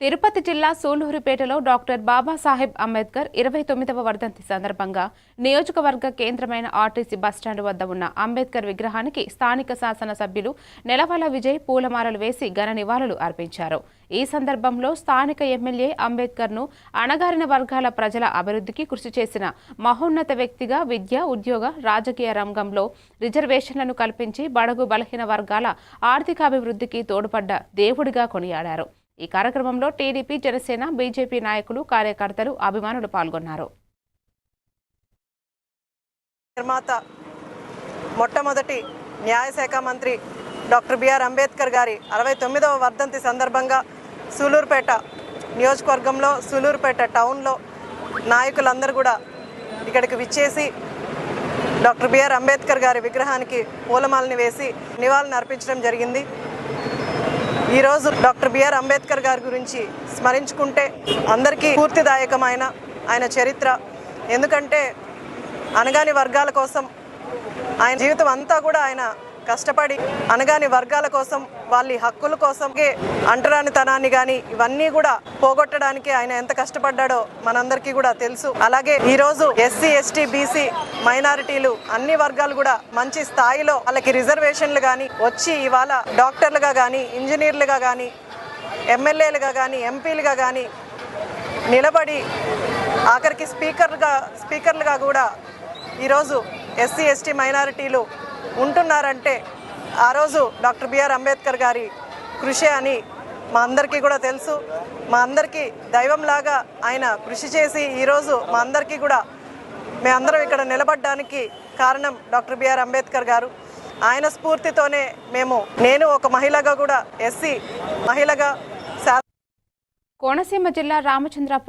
తిరుపతి జిల్లా సూళ్ళూరుపేటలో డాక్టర్ బాబాసాహెబ్ అంబేద్కర్ ఇరవై తొమ్మిదవ వర్ధంతి సందర్భంగా నియోజకవర్గ కేంద్రమైన ఆర్టీసీ బస్టాండ్ వద్ద ఉన్న అంబేద్కర్ విగ్రహానికి స్థానిక శాసనసభ్యులు నెలవల విజయ్ పూలమాలలు వేసి ఘన నివాళులు అర్పించారు. ఈ సందర్భంలో స్థానిక ఎమ్మెల్యే అంబేద్కర్ను అణగారిన వర్గాల ప్రజల అభివృద్ధికి కృషి చేసిన మహోన్నత వ్యక్తిగా విద్య ఉద్యోగ రాజకీయ రంగంలో రిజర్వేషన్లను కల్పించి బడుగు బలహీన వర్గాల ఆర్థికాభివృద్ధికి తోడ్పడ్డ దేవుడిగా కొనియాడారు. ఈ కార్యక్రమంలో టీడీపీ జనసేన బీజేపీ నాయకులు కార్యకర్తలు అభిమానులు పాల్గొన్నారు. నిర్మాత మొట్టమొదటి న్యాయశాఖ మంత్రి డాక్టర్ బిఆర్ అంబేద్కర్ గారి అరవై తొమ్మిదవ వర్ధంతి సందర్భంగా సూలూరుపేట నియోజకవర్గంలో సూలూరుపేట టౌన్లో నాయకులందరూ కూడా ఇక్కడికి విచ్చేసి డాక్టర్ బిఆర్ అంబేద్కర్ గారి విగ్రహానికి పూలమాలని వేసి నివాళులు అర్పించడం జరిగింది. ఈరోజు డాక్టర్ బిఆర్ అంబేద్కర్ గారి గురించి స్మరించుకుంటే అందరికీ స్ఫూర్తిదాయకమైన ఆయన చరిత్ర. ఎందుకంటే అనగాని వర్గాల కోసం ఆయన జీవితం అంతా కూడా ఆయన కష్టపడి అనగాని వర్గాల కోసం వాళ్ళ హక్కుల కోసం అంటరానితనాన్ని కానీ ఇవన్నీ కూడా పోగొట్టడానికి ఆయన ఎంత కష్టపడ్డాడో మనందరికీ కూడా తెలుసు. అలాగే ఈరోజు ఎస్సీ ఎస్టీ బీసీ మైనారిటీలు అన్ని వర్గాలు కూడా మంచి స్థాయిలో వాళ్ళకి రిజర్వేషన్లు కానీ వచ్చి ఇవాళ డాక్టర్లుగా కానీ ఇంజనీర్లుగా కానీ ఎమ్మెల్యేలుగా కానీ ఎంపీలుగా కానీ నిలబడి ఆఖరికి స్పీకర్గా స్పీకర్లుగా కూడా ఈరోజు ఎస్సీ ఎస్టీ మైనారిటీలు ఉంటున్నారంటే ఆ రోజు డాక్టర్ బిఆర్ అంబేద్కర్ గారి కృషి అని మా అందరికీ కూడా తెలుసు. మా అందరికీ దైవంలాగా ఆయన కృషి చేసి ఈరోజు మా అందరికీ కూడా మేమందరం ఇక్కడ నిలబడడానికి కారణం డాక్టర్ బిఆర్ అంబేద్కర్ గారు. ఆయన స్ఫూర్తితోనే మేము నేను ఒక మహిళగా కూడా ఎస్సీ మహిళగా కోనసీమ జిల్లా రామచంద్ర